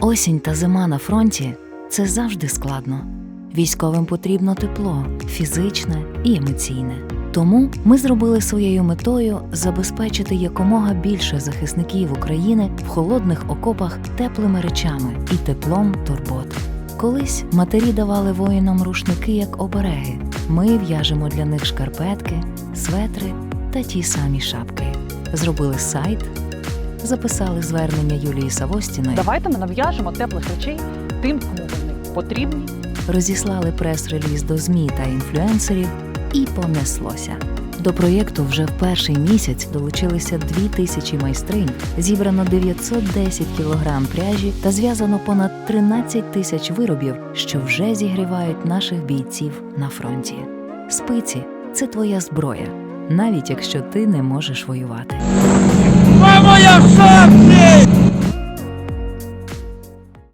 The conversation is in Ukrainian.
Осінь та зима на фронті це завжди складно. Військовим потрібно тепло, фізичне і емоційне. Тому ми зробили своєю метою забезпечити якомога більше захисників України в холодних окопах теплими речами і теплом турбот. Колись матері давали воїнам рушники як обереги. Ми в'яжемо для них шкарпетки, светри та ті самі шапки. Зробили сайт, записали звернення Юлії Савостіної, Давайте ми нав'яжемо теплих речей тим, кому вони потрібні. розіслали прес-реліз до ЗМІ та інфлюенсерів, і понеслося. До проєкту вже в перший місяць долучилися дві тисячі майстринь, зібрано 910 кілограм пряжі та зв'язано понад 13 тисяч виробів, що вже зігрівають наших бійців на фронті. Спиці це твоя зброя, навіть якщо ти не можеш воювати. Мамо, я все